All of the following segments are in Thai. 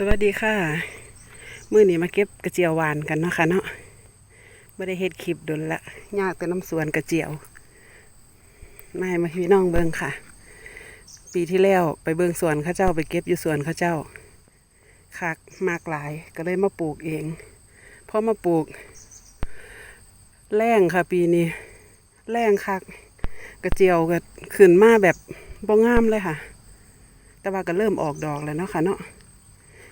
สวัสดีค่ะ มื้อนี้มาเก็บกระเจียวหวานกันเนาะค่ะเนาะไม่ได้เฮ็ดคลิปดนละยากแต่น้ำสวนกระเจียวมาให้มาพี่น้องเบิ่งค่ะ ปีที่แล้วไปเบิ่งสวนข้าเจ้าไปเก็บอยู่สวนข้าเจ้าคักมากหลายก็เลยมาปลูกเองพอมาปลูก แรงค่ะ ปีนี้ แรงคัก กระเจียวก็ขึ้นมาแบบบ่งามเลยค่ะ แต่ว่าก็เริ่มออกดอกแล้วเนาะค่ะเนาะ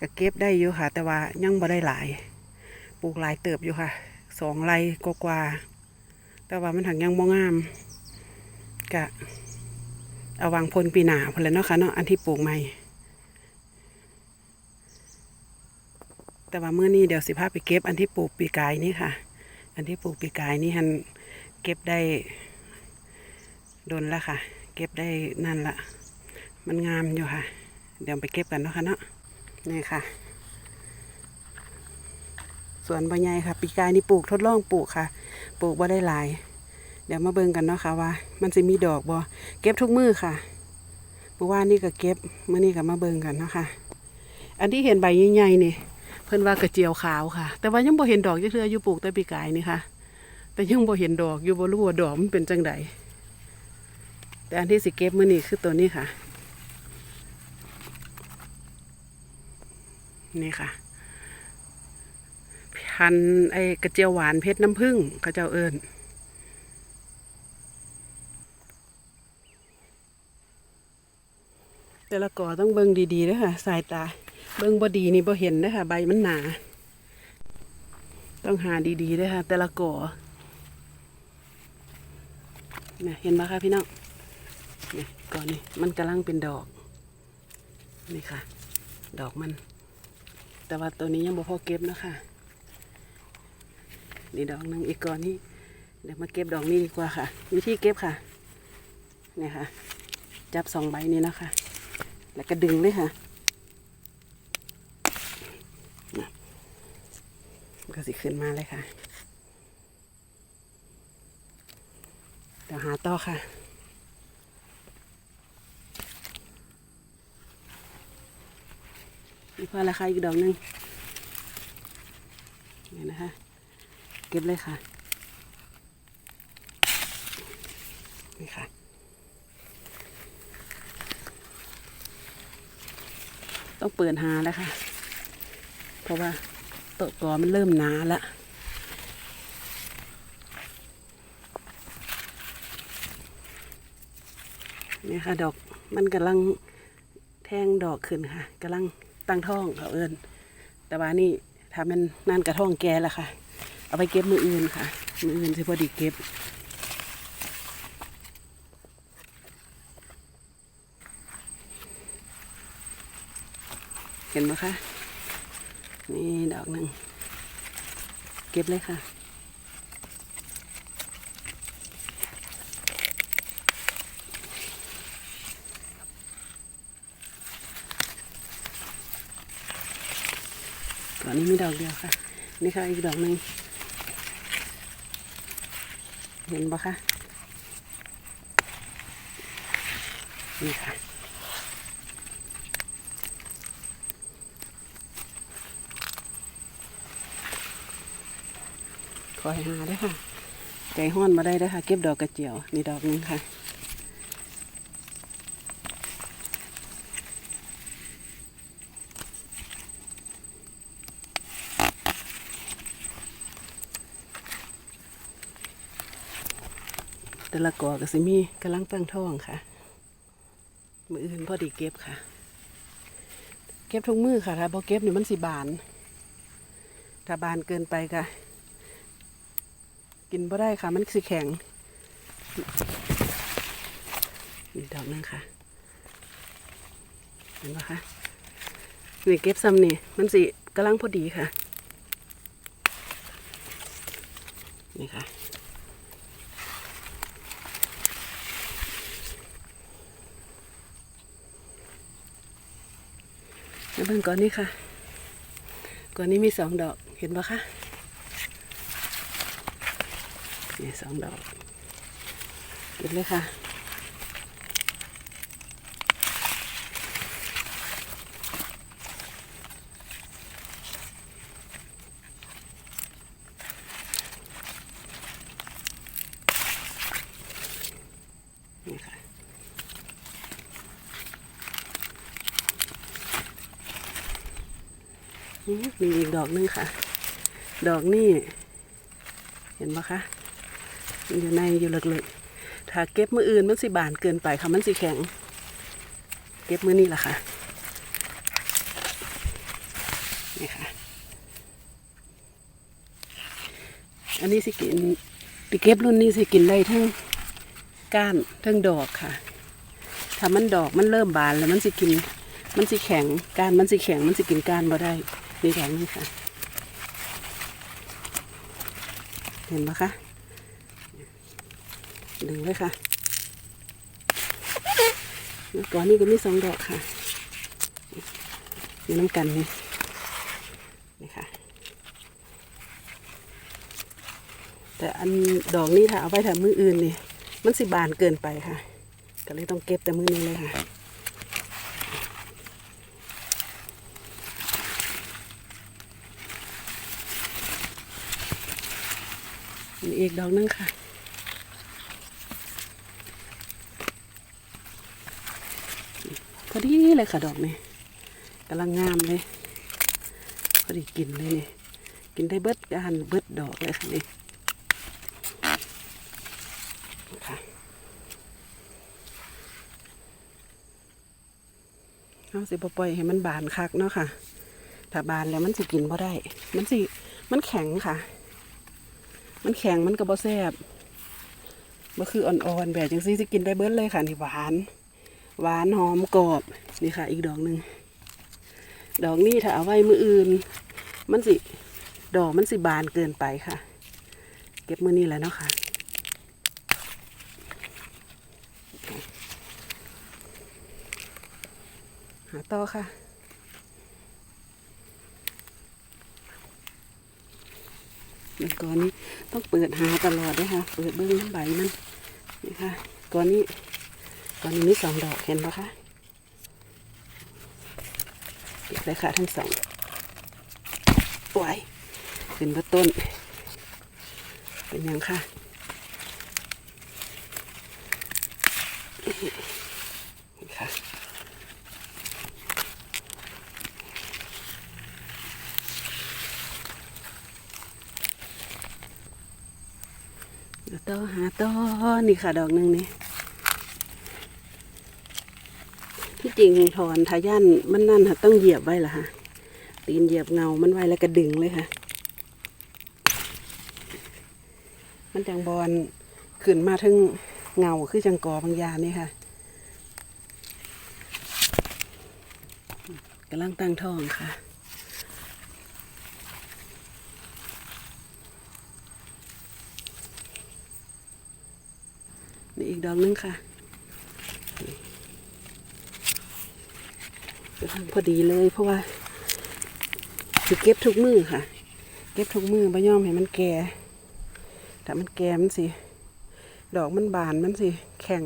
ก็เก็บได้อยู่ค่ะ แต่ว่ายังบ่ได้หลาย ปลูกหลายเติบอยู่ค่ะสองไร่กว่าแต่ว่ามันถังยังบ่งามกะเอาวางพลปีหนาพนแล้วเนาะค่ะเนาะอันที่ปลูกใหม่ แต่ว่าเมื่อนี้เดี๋ยวสิพาไปเก็บอันที่ปลูกปีกายนี่ค่ะ อันที่ปลูกปีกายนี่หันเก็บได้โดนแล้วค่ะ เก็บได้นั่นละมันงามอยู่ค่ะ เดี๋ยวไปเก็บกันเนาะค่ะเนาะ นี่ค่ะ สวนใบใหญ่ค่ะ ปีกายนี่ปลูกทดลองปลูกค่ะ ปลูกบ่ได้หลาย เดี๋ยวมาเบิ่งกันเนาะค่ะว่า มันจะมีดอกบ่เก็บทุกมือค่ะเมื่อวานนี่ก็เก็บเมื่อนี้ก็มาเบิ่งกันเนาะค่ะ อันที่เห็นใบใหญ่ๆนี่เพิ่นว่ากระเจียวขาวค่ะ แต่ว่ายังบ่เห็นดอกจักเทื่ออยู่ปลูกแต่ปีกายนี่ค่ะ แต่ยังบ่เห็นดอกอยู่บ่รู้ว่าดอกมันเป็นจังใดแต่อันที่สิเก็บมื้อนี้คือตัวนี้ค่ะ นี่ค่ะ พันไอ้กระเจียวหวานเพชรน้ำผึ้งเขาเจ้าเอิญแต่ละก่อต้องเบิ่งดีๆเด้อค่ะ สายตา เบิ่งบ่ดีนี่บ่เห็นเด้อค่ะ ใบมันหนา ต้องหาดีๆเด้อค่ะ แต่ละก่อเนี่ยเห็นไหมคะพี่น้องนี่ก่อนนี่มันกำลังเป็นดอก นี่ค่ะ ดอกมัน แต่ว่าตัวนี้ยังบ่พอเก็บนะคะนี่ดอกหนึ่งอีกก่อนนี้เดี๋ยวมาเก็บดอกนี้ดีกว่าค่ะ วิธีเก็บค่ะเนี่ยค่ะ จับสองใบนี้นะคะ แล้วก็ดึงเลยค่ะน่ก็สิขึ้นมาเลยค่ะ เดี๋ยวหาต่อค่ะ นี่พอราคาอีกดอกหนึ่งนี่นะคะ เก็บเลยค่ะ นี่ค่ะต้องเปิดหาแล้วค่ะ เพราะว่าตะกอมันเริ่มหนาละนี่ค่ะ ดอกมันกำลังแทงดอกขึ้นค่ะกำลัง ตั้งท่องเขาเอิญแต่ว่านี่ถ้ามันนั่นกระท่องแกและค่ะ เอาไปเก็บมืออื่นค่ะ มืออื่นสิพอดีเก็บเห็นไหมคะ นี่ดอกหนึ่ง เก็บเลยค่ะ อนนี้มีดอกเดียวค่ะ นี่ค่ะอีกดอกหนึ่งเห็นปะคะนี่ค่ะคอยหาได้ค่ะ ใจห้อนมาได้ด้ค่ะ เก็บดอกกระเจียวนี่ดอกนึงค่ะ แต่ละกอก็สิมีกำลังตั้งท้องค่ะ มืออื่นพอดีเก็บค่ะ เก็บทุกมือค่ะถ้าพอเก็บเนี่ยมันสิบาน ถ้าบานเกินไปก็กินบ่ได้ค่ะ มันสิแข็งนี่ดอกนึงค่ะ เห็นปะคะนี่เก็บซ้ำนี่มันสิกำลังพอดีค่ะ นี่ค่ะ มาเบิ่งก่อนนี้ค่ะ ก่อนนี้มีสองดอกเห็นปะคะนี่สองดอกเก็บเลยค่ะ น อืมมีอีก ดอกนึงค่ะ ดอกนี่เห็นปะคะอยู่ในอยู่ลึกๆถ้าเก็บมืออื่นมันสิบานเกินไปค่ะมันสิแข็ง เก็บมือนี่แหละค่ะนี่ค่ะ อันนี้สิกินไปเก็บรุ่นนี้สิกินได้ทั้งก้านทั้งดอกค่ะ ถ้ามันดอกมันเริ่มบานแล้วมันสิกิน มันสิแข็งก้านมันสิแข็งมันสิกินก้านบ่ได้ นี่ดอกนี้ค่ะ เห็นปะคะ ดึงเลยค่ะแล้วก่อนนี้ก็มีสองดอกค่ะมีน้ำกันนี่นี่ค่ะ แต่อันดอกนี้ถ้าเอาไปทำมืออื่นนี่ มันสิบานเกินไปค่ะ ก็เลยต้องเก็บแต่มือนี้เลยค่ะ อีกดอกนึงค่ะพอดีเลยค่ะดอกนี้กำลังงามเลยพอดีกินเลยนี่กินได้เบิดกานเบิดดอกเลยค่ะนี่ค่ะเอาสิปล่อยให้มันบานคักเนาะค่ะ ถ้าบานแล้วมันสิกินพอได้ มันสิมันแข็งค่ะ มันแข็งมันก็บ่แซ่บบ่คืออ่อนๆแบบจังซี่สิกินได้เบิดเลยค่ะนี่หวาน หวานหอมกรอบนี่ค่ะ อีกดอกหนึ่งดอกนี้ถ้าเอาไว้มืออื่น มันสิดอกมันสิบานเกินไปค่ะ เก็บมือนี้แหล้วเนาะค่ะหาต่อค่ะ แล้วก่อนนี้ต้องเปิดหาตลอดเลยค่ะ เปิดเบิ้องน้ำใบมันนี่ค่ะก่อนนี้ก่อนนี้มีสองดอกเห็นปะคะเก็บเลยค่ะทั้งสองไว้ขึ้นบนต้น เป็นยังค่ะนี่ค่ะ เดี๋ยว ต่อหาต่อนี่ค่ะดอกหนึ่งนี่ที่จริงถอนทายันมันนั่นค่ะต้องเหยียบไว้ละค่ะ ตีนเหยียบเงามันไว้แล้วก็ดึงเลยค่ะ มันจังบอลขึ้นมาถึงเงาคือจังกอบางยานี่ค่ะกำลังตั้งท้องค่ะ นี่อีกดอกหนึงค่ะพอดีเลยเพราะว่าสิเก็บทุกมือค่ะ เก็บทุกมือบ่ยอมให้มันแก่แต่มันแก่มันสิ ดอกมันบานมันสิ แข็ง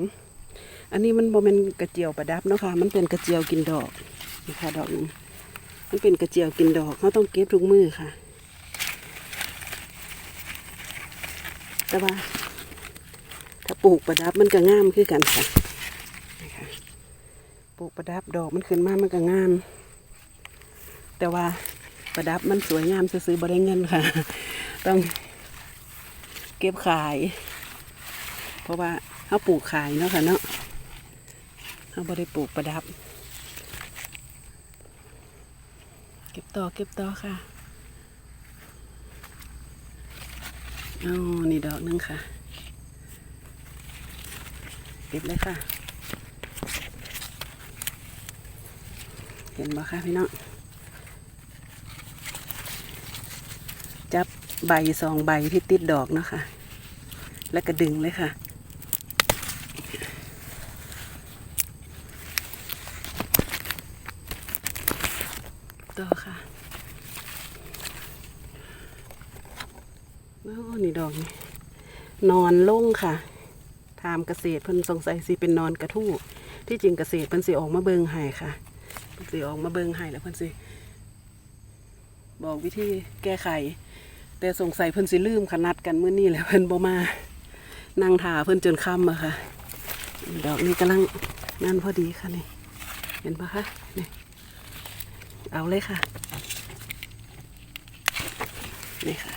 อันนี้มันบ่เป็นกระเจียวประดับเนาะค่ะ มันเป็นกระเจียวกินดอกนี่ค่ะดอกนึงมันเป็นกระเจียวกินดอกเขาต้องเก็บทุกมือค่ะ แต่ว่า ถ้าปลูกประดับมันก็งามคือกันค่ะปลูกประดับดอกมันขึ้นมามันก็งาม แต่ว่าประดับมันสวยงามซื้อๆบ่ได้เงินค่ะ ต้องเก็บขาย เพราะว่าเขาปลูกขายเนาะค่ะเนาะเขาบ่ได้ปลูกประดับ เก็บต่อเก็บต่อค่ะเอนี่ดอกหนึงค่ะ เก็บเลยค่ะ เห็นบ่คะพี่น้อง จับใบสองใบที่ติดดอกเนาะคะแล้วก็ดึงเลยค่ะต่อค่ะโอ้นี่ดอกนี่นอนลงค่ะ ทามเกษตรเพิ่นสงสัยสิเป็นนอนกระทู้ที่จริงเกษตรเพิ่นสิออกมาเบิงให้ค่ะเพิ่นสิออกมาเบิงให้แล้วเพิ่นสิบอกวิธีแก้ไข แต่สงสัยเพิ่นสิลืมขนัดกันเมื้อนี้แหละเพิ่นบ่มานั่งท่าเพิ่นจนค่ำอะค่ะ ดอกนี้กำลังนั่นพอดีค่ะนี่ เห็นปะคะนี่เอาเลยค่ะ นี่ค่ะ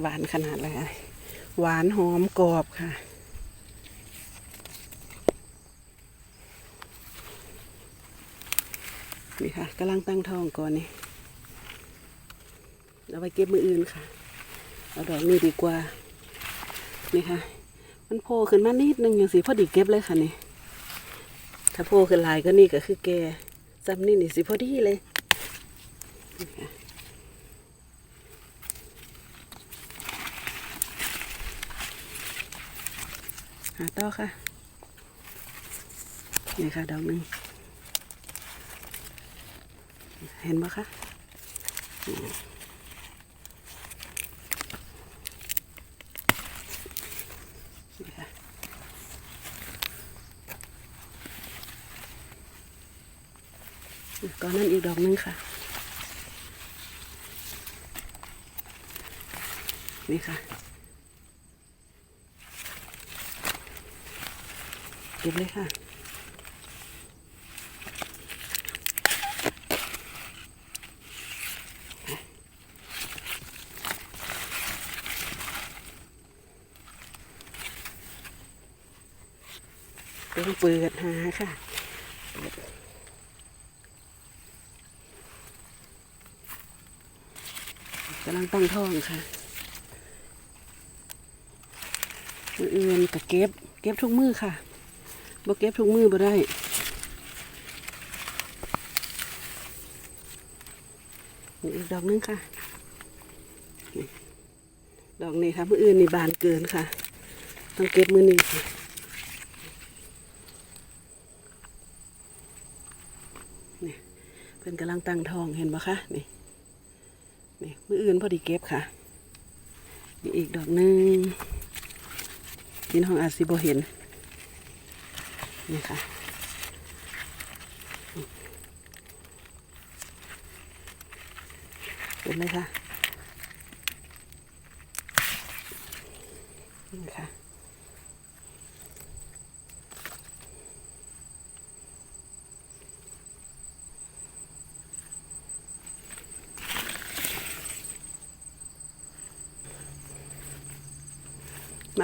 หวานขนาดเลยหวานหอมกรอบค่ะ นี่ค่ะกำลังตั้งท้องก่อนนี่เอาไปเก็บมืออื่นค่ะ เอาดอกนี้ดีกว่า นี่ค่ะ มันโผล่ขึ้นมานิดนึงอย่างสีพอดีเก็บเลยค่ะนี่ ถ้าโผล่ขึ้นลายก็นี่ก็คือแกซ้ำนี่นี่สิพอดีเลยหาต่อค่ะ นี่ค่ะดอกหนึ่ง เห็นไหมคะอืมนี่ค่ะก่อนนั้นอีกดอกนึงค่ะ นี่ค่ะ เก็บเลยค่ะ งเปิดหาค่ะกำลังตั้งท้องค่ะมืออื่นก็เก็บ เก็บทุกมือค่ะบ่เก็บทุกมือบ่ได้อีกดอกหนึงค่ะ ดอกนี้ค่ะมืออื่นนี่บานเกินค่ะ ต้องเก็บมือนี้ค่ะ เพิ่นกำลังตั้งทองเห็นปะคะนี่นี่มืออื่นพอดีเก็บค่ะมีอีกดอกหนึ่งพี่น้องอาจสิบ่เห็นนี่ค่ะเห็นไหมคะนี่ค่ะ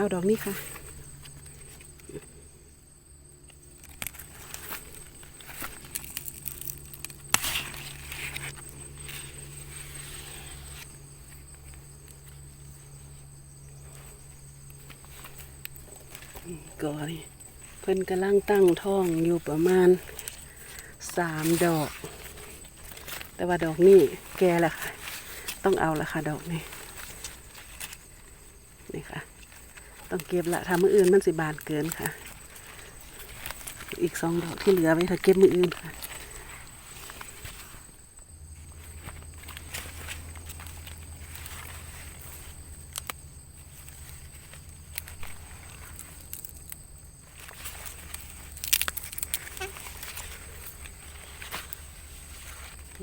เอาดอกนี้ค่ะ ก่อนเพิ่นกำลังตั้งท้องอยู่ประมาณสามดอก แต่ว่าดอกนี้แก่แล้วค่ะ ต้องเอาละค่ะดอกนี้ค่ะ ต้องเก็บละทำมืออื่นมันสิบานเกินค่ะ อีกสองดอกที่เหลือไว้ถ้าเก็บมืออื่นค่ะ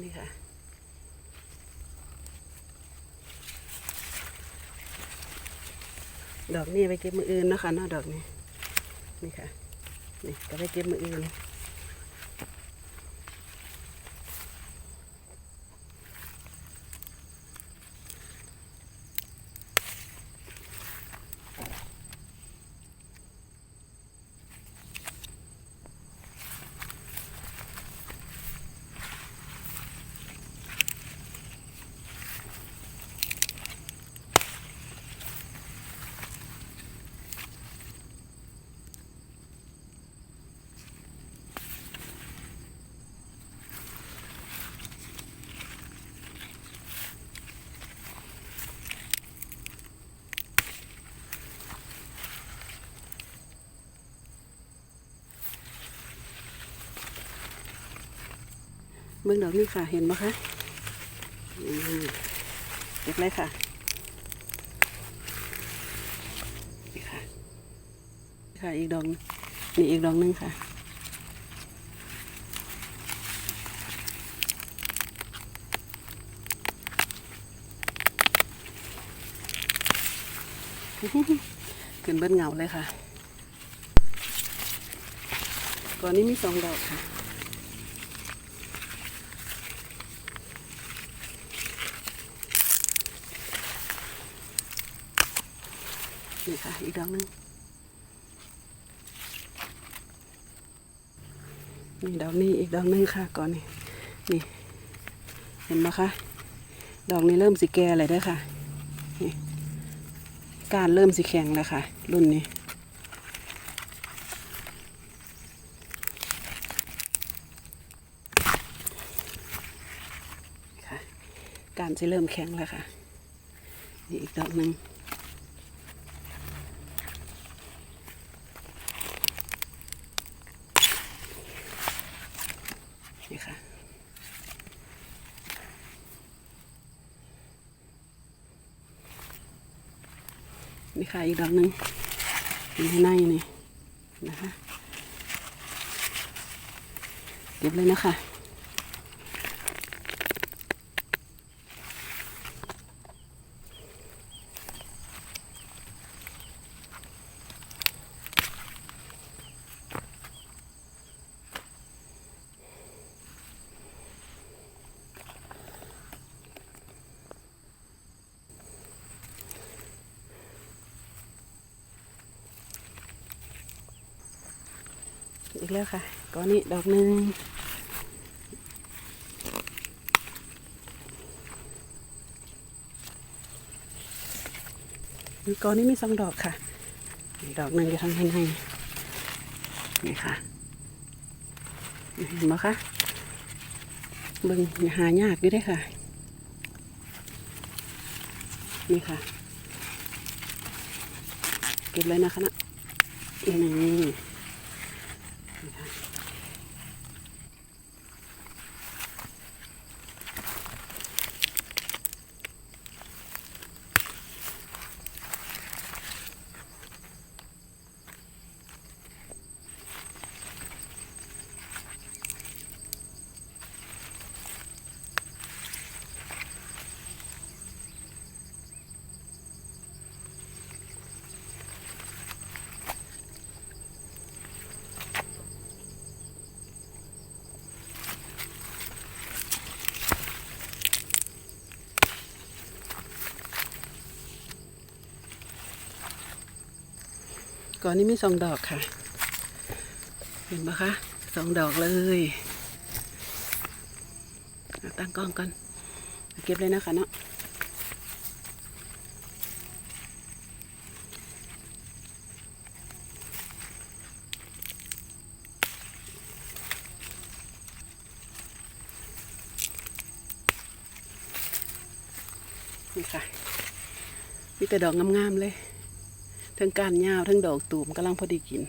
นี่ค่ะ ดอกนี้ไปเก็บมืออื่นนะคะเนาะดอกนี้นี่ค่ะนี่ก็ไปเก็บมืออื่น บื้องดอกนี่ค่ะ เห็นไหมคะเก็บเลยค่ะนี่ค่ะ ค่ะอีกดอกนี่อีกดอกหนึงค่ะขึ้นเบิ้ลเงาเลยค่ะก่อนนี้มีสองดอกค่ะ นี่ค่ะ อีกดอกหนึงนี่ดอกนี้อีกดอกหนึงค่ะก่อนนี่นี่เห็นไหมคะดอกนี้เริ่มสีแก่เลยด้วยค่ะนี่การเริ่มสีแข็งแล้วค่ะ รุ่นนี้การจะเริ่มแข็งแล้วค่ะ นี่อีกดอกหนึ่ง ค่ะอีกดอกหนึ่งอยู่ข้างในนี่นะคะ เก็บเลยนะคะ อีกแล้วค่ะก้อนนี้ดอกหนึ่งก้อนนี้มีสองดอกค่ะ ดอกหนึ่งอยู่ทางในในนี่ค่ะเห็นไหมคะเบิ่งหายากอยู่ได้ค่ะ นี่ค่ะ เก็บเลยนะคะนะนี่ อนนี้มีสองดอกค่ะ เห็นปะคะสองดอกเลยตั้งกล้องก่อนเก็บเลยนะคะเนาะนี่ค่ะมีแต่ดอกงามๆเลย ทั้งก้านยาวทั้งดอกตูมกำลังพอดีกิน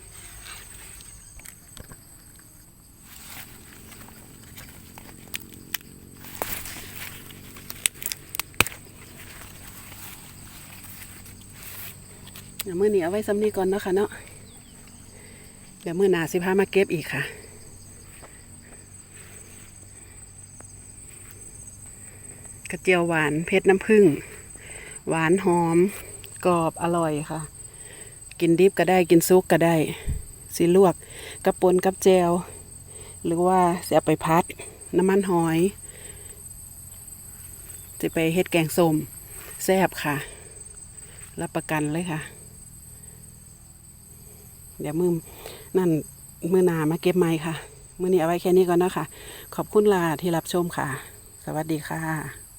เดี๋ยวมื่อนี้เอาไว้ซ้ำนี้ก่อนเนาะค่ะเนาะเดี๋ยวมื่อหนาสิพามาเก็บอีกค่ะกระเจียวหวานเพชรน้ำผึ้งหวานหอม กรอบอร่อยค่ะ กินดิบก็ได้กินซุกก็ได้ สิลวกกับปนกับแจว หรือว่าเสียไปพัด น้ำมันหอยจะไปเฮ็ดแกงส้มแซ่บค่ะ รับประกันเลยค่ะ เดี๋ยวมือนั่นมือหนามาเก็บไม้ค่ะ มือนี้เอาไว้แค่นี้ก่อนนะคะ ขอบคุณลาที่รับชมค่ะ สวัสดีค่ะ